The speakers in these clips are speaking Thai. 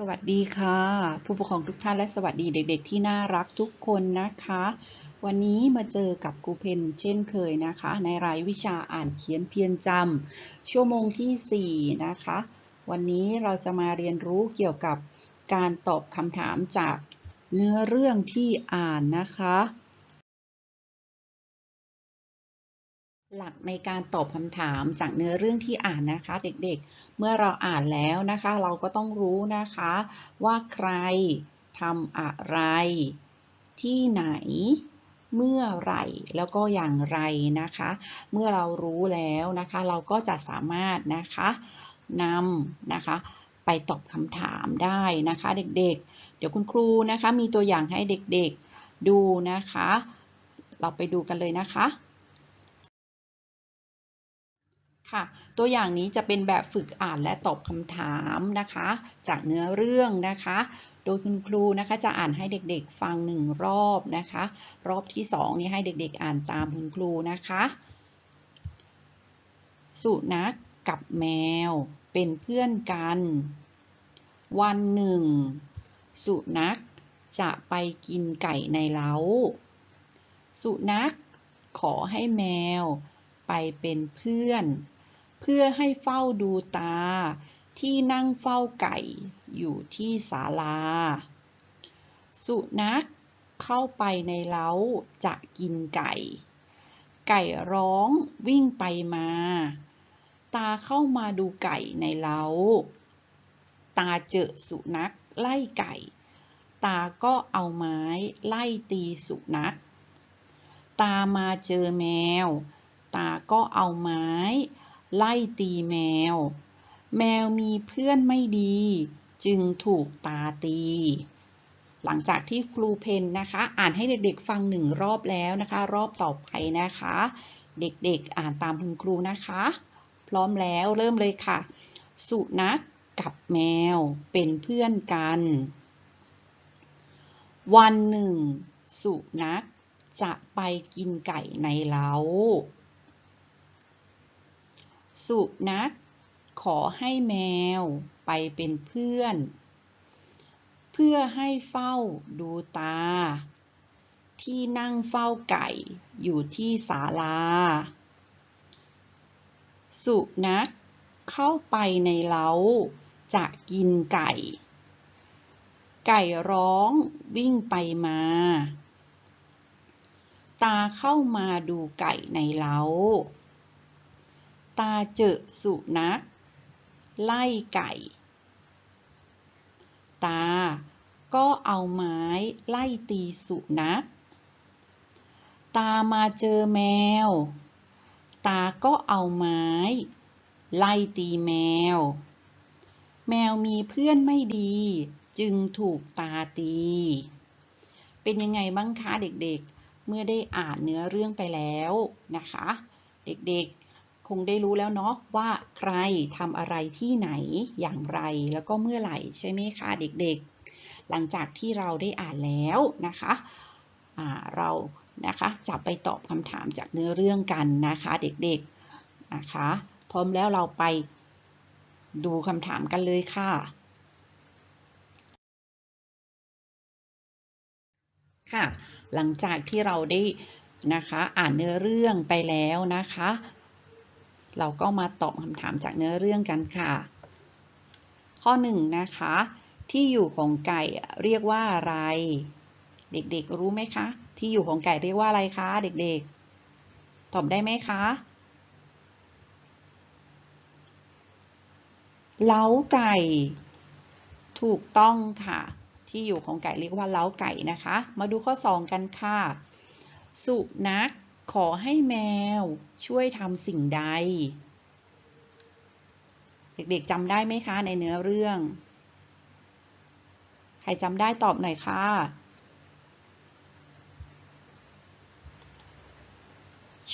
สวัสดีค่ะ ผู้ปกครองทุกท่านและสวัสดีเด็ก ๆ ที่น่ารักทุกคนนะคะ วันนี้มาเจอกับครูเพนเช่นเคยนะคะ ในรายวิชาอ่านเขียนเพียรจำชั่วโมงที่ 4 นะคะ วันนี้เราจะมาเรียนรู้เกี่ยวกับการตอบคำถามจากเนื้อเรื่องที่อ่านนะคะ หลักในการตอบคำถามจากเนื้อเรื่องที่อ่านนะคะ เด็กๆ เมื่อเราอ่านแล้วนะคะ เราก็ต้องรู้นะคะ ว่าใครทำอะไร ที่ไหน เมื่อไหร่แล้วก็อย่างไรนะคะ เมื่อเรารู้แล้วนะคะ เราก็จะสามารถนะคะนำนะคะ ไปตอบคำถามได้นะคะ เด็กๆ เดี๋ยวคุณครูนะคะ มีตัวอย่างให้เด็กๆดูนะคะ เราไปดูกันเลยนะคะ ค่ะ ตัวอย่างนี้จะเป็นแบบฝึกอ่านและตอบคำถามนะคะ จากเนื้อเรื่องนะคะ โดยคุณครูนะคะจะอ่านให้เด็กๆฟังหนึ่งรอบนะคะ รอบที่สองนี้ให้เด็กๆ อ่านตามคุณครูนะคะ สุนัขกับแมวเป็นเพื่อนกัน วันหนึ่ง สุนัขจะไปกินไก่ในเล้า สุนัขขอให้แมวไปเป็นเพื่อน เพื่อให้เฝ้าดูตา ที่นั่งเฝ้าไก่อยู่ที่ศาลา สุนัขเข้าไปในเล้าจะกินไก่ ไก่ร้องวิ่งไปมา ตาเข้ามาดูไก่ในเล้า ตาเจอสุนัขไล่ไก่ ตาก็เอาไม้ไล่ตีสุนัข ตามาเจอแมว ตาก็เอาไม้ ไล่ตีแมว แมวมีเพื่อนไม่ดี จึงถูกตาตี หลังจากที่ครูเพนนะคะ อ่านให้เด็กๆฟังหนึ่งรอบแล้วนะคะ รอบต่อไปนะคะ เด็กๆอ่านตามคุณครูนะคะ พร้อมแล้วเริ่มเลยค่ะ สุนัขกับแมวเป็นเพื่อนกัน วันหนึ่ง สุนัขจะไปกินไก่ในเล้า สุนัขขอให้แมวไปเป็นเพื่อน เพื่อให้เฝ้าดูตา ที่นั่งเฝ้าไก่อยู่ที่ศาลา สุนัขเข้าไปในเล้าจะกินไก่ ไก่ร้องวิ่งไปมา ตาเข้ามาดูไก่ในเล้า ตาเจอสุนัข ไล่ไก่ ตา ก็เอาไม้ไล่ตีสุนัข ตามาเจอแมว ตาก็เอาไม้ ไล่ตีแมว แมวมีเพื่อนไม่ดี จึงถูกตาตี เป็นยังไงบ้างคะเด็กๆ เมื่อได้อ่านเนื้อเรื่องไปแล้วนะคะ เด็กๆ คงได้รู้แล้วเนาะว่าใครทำอะไรที่ไหนอย่างไรแล้วก็เมื่อไหร่ใช่ไหมคะเด็กๆ หลังจากที่เราได้อ่านแล้วนะคะเรานะคะจะไปตอบคำถามจากเนื้อเรื่องกันนะคะเด็กๆนะคะพร้อมแล้วเราไปดูคำถามกันเลยค่ะ ค่ะ หลังจากที่เราได้นะคะอ่านเนื้อเรื่องไปแล้วนะคะ เราก็มาตอบคำถามจากเนื้อเรื่องกันค่ะ ข้อหนึ่งนะคะ ที่อยู่ของไก่เรียกว่าอะไร เด็กๆรู้ไหมคะ ที่อยู่ของไก่เรียกว่าอะไรคะ เด็กๆ ตอบได้ไหมคะเล้าไก่ ถูกต้องค่ะ ที่อยู่ของไก่เรียกว่าเล้าไก่นะคะ มาดูข้อ 2 กันค่ะ สุนัข ขอให้แมวช่วยทำสิ่งใด เด็กๆจำได้ไหมคะในเนื้อเรื่อง ใครจำได้ตอบหน่อยค่ะ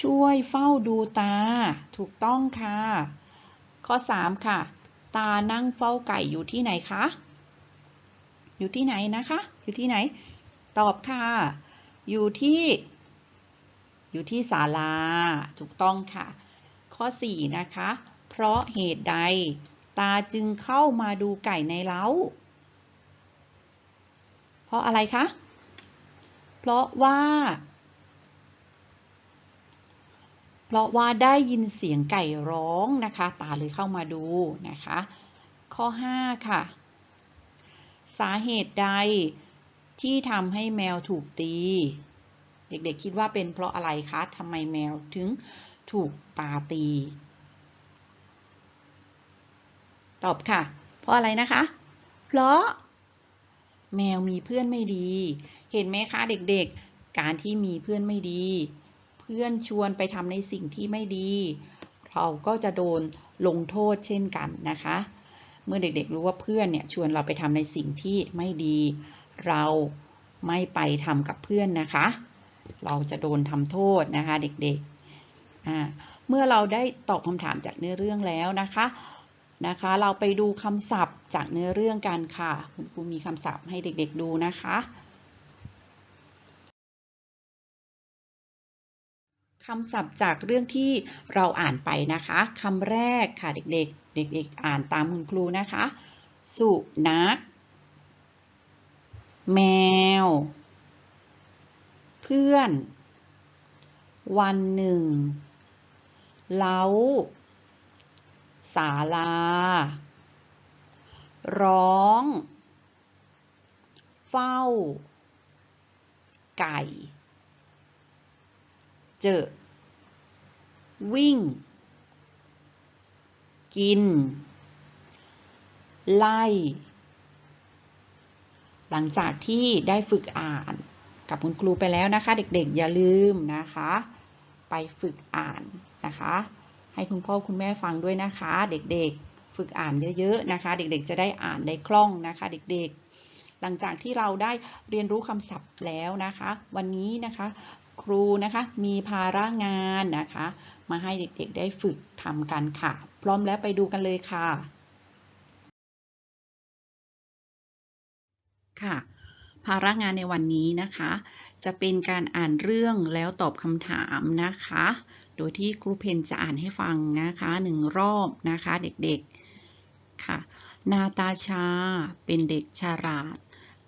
ช่วยเฝ้าดูตา ถูกต้องค่ะ ข้อ 3 ค่ะ ตานั่งเฝ้าไก่อยู่ที่ไหนคะ อยู่ที่ไหนนะคะ อยู่ที่ไหน ตอบค่ะ อยู่ที่ อยู่ที่ศาลา ถูกต้องค่ะ ข้อ 4 นะคะ เพราะเหตุใด ตาจึงเข้ามาดูไก่ในเล้า เพราะอะไรคะ เพราะว่า เพราะว่าได้ยินเสียงไก่ร้องนะคะ ตาเลยเข้ามาดูนะคะ ข้อ 5 ค่ะ สาเหตุใดที่ทำให้แมวถูกตี เด็กๆคิดว่าเป็นเพราะอะไรคะทำไมแมวถึงถูกตาตี ตอบค่ะ เพราะอะไรนะคะ เพราะ แมวมีเพื่อนไม่ดี เห็นไหมคะเด็กๆ การที่มีเพื่อนไม่ดี เพื่อนชวนไปทำในสิ่งที่ไม่ดี เราก็จะโดนลงโทษเช่นกันนะคะ เมื่อเด็กๆรู้ว่าเพื่อนเนี่ยชวนเราไปทำในสิ่งที่ไม่ดี เราไม่ไปทำกับเพื่อนนะคะ เราจะโดนทำโทษนะคะเด็กๆ เมื่อเราได้ตอบคำถามจากเนื้อเรื่องแล้วนะคะนะคะ เราไปดูคำศัพท์จากเนื้อเรื่องกันค่ะ คุณครูมีคำศัพท์ให้เด็กๆดูนะคะ คำศัพท์จากเรื่องที่เราอ่านไปนะคะคำแรกค่ะเด็กๆ เด็กๆ อ่านตามคุณครูนะคะ สุนัข แมว เพื่อน วันหนึ่ง เล้า ศาลา ร้อง เฝ้า ไก่ เจอ วิ่ง กิน ไล่ หลังจากที่ได้ฝึกอ่าน กับคุณครูไปแล้วนะคะ เด็กๆ อย่าลืมนะคะ ไปฝึกอ่านนะคะ ให้คุณพ่อคุณแม่ฟังด้วยนะคะ เด็กๆ ฝึกอ่านเยอะๆนะคะ เด็กๆ จะได้อ่านได้คล่องนะคะ เด็กๆ หลังจากที่เราได้เรียนรู้คำศัพท์แล้วนะคะ วันนี้นะคะ ครูนะคะมีภาระงานนะคะ มาให้เด็กๆ ได้ฝึกทำกันค่ะ พร้อมแล้วไปดูกันเลยค่ะค่ะ ภาระงานในวันนี้นะคะ จะเป็นการอ่านเรื่องแล้วตอบคำถามนะคะ โดยที่ครูเพนจะอ่านให้ฟังนะคะหนึ่งรอบนะคะเด็กๆค่ะ นาตาชาเป็นเด็กฉลาด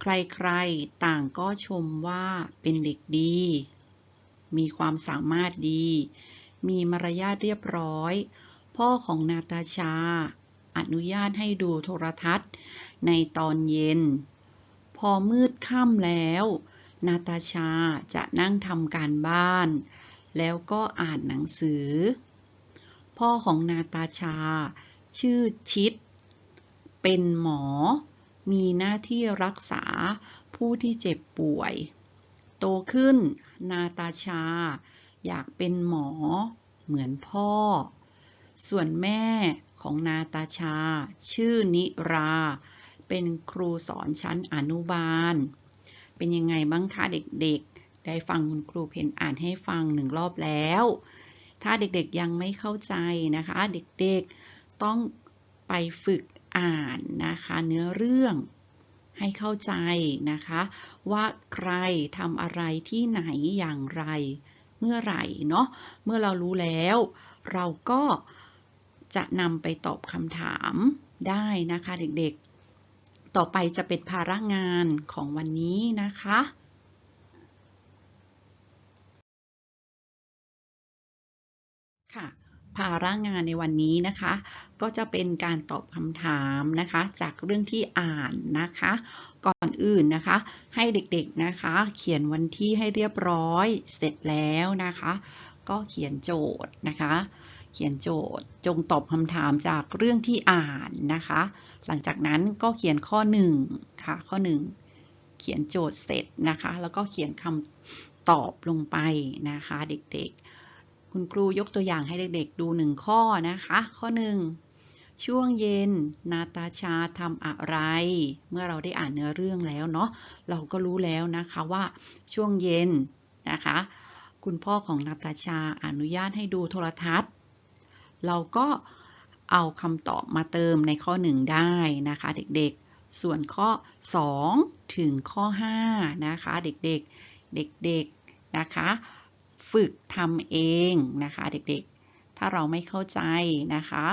ใครๆต่างก็ชมว่าเป็นเด็กดี มีความสามารถดี มีมารยาทเรียบร้อย พ่อของนาตาชา อนุญาตให้ดูโทรทัศน์ ในตอนเย็น พอมืดค่ำแล้ว นาตาชาจะนั่งทำการบ้าน แล้วก็อ่านหนังสือ พ่อของนาตาชา ชื่อชิด เป็นหมอ มีหน้าที่รักษาผู้ที่เจ็บป่วย โตขึ้น นาตาชา อยากเป็นหมอ เหมือนพ่อ ส่วนแม่ของนาตาชา ชื่อนิรา เป็นครูสอนชั้นอนุบาล เป็นยังไงบ้างคะเด็กๆ ได้ฟังคุณครูเพนอ่านให้ฟังหนึ่งรอบแล้ว ถ้าเด็กๆยังไม่เข้าใจนะคะ เด็กๆต้องไปฝึกอ่านนะคะ เนื้อเรื่องให้เข้าใจนะคะ ว่าใครทำอะไรที่ไหนอย่างไร เมื่อไหร่เนาะเมื่อเรารู้แล้ว เราก็จะนำไปตอบคำถามได้นะคะเด็กๆ ต่อไปจะเป็นภาระงานของวันนี้นะคะค่ะภาระงานในวันนี้นะคะ ก็จะเป็นการตอบคำถามนะคะ จากเรื่องที่อ่านนะคะ ก่อนอื่นนะคะ ให้เด็กๆนะคะ เขียนวันที่ให้เรียบร้อยเสร็จแล้วนะคะ ก็เขียนโจทย์นะคะ เขียนโจทย์ จงตอบคำถามจากเรื่องที่อ่านนะคะ หลังจากนั้นก็เขียนข้อ1ค่ะข้อ 1 เขียนโจทย์เสร็จนะคะ แล้วก็เขียนคำตอบลงไปนะคะ เด็กๆ คุณครูยกตัวอย่างให้เด็กๆ ดูหนึ่งข้อนะคะ ข้อ 1 ช่วงเย็นนาตาชาทำอะไร เมื่อเราได้อ่านเนื้อเรื่องแล้วเนาะเราก็รู้แล้วนะคะว่าช่วงเย็นนะคะ คุณพ่อของนาตาชาอนุญาตให้ดูโทรทัศน์ เราก็เอาคำตอบมาเติมในข้อ 1 ได้นะคะเด็กๆ ส่วนข้อ 2 ถึงข้อ 5 นะคะเด็กๆ เด็กๆ นะคะ ฝึกทำเองนะคะเด็กๆ ถ้าเราไม่เข้าใจนะคะ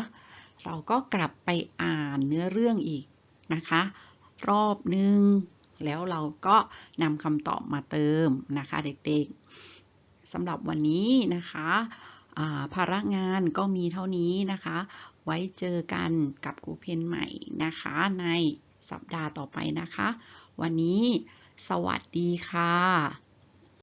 เราก็กลับไปอ่านเนื้อเรื่องอีกนะคะ รอบหนึ่งแล้วเราก็นำคำตอบมาเติมนะคะเด็กๆสำหรับวันนี้นะคะ ภาระงานก็มีเท่านี้นะคะ ไว้เจอกันกับครูเพนใหม่นะคะ ในสัปดาห์ต่อไปนะคะ วันนี้สวัสดีค่ะ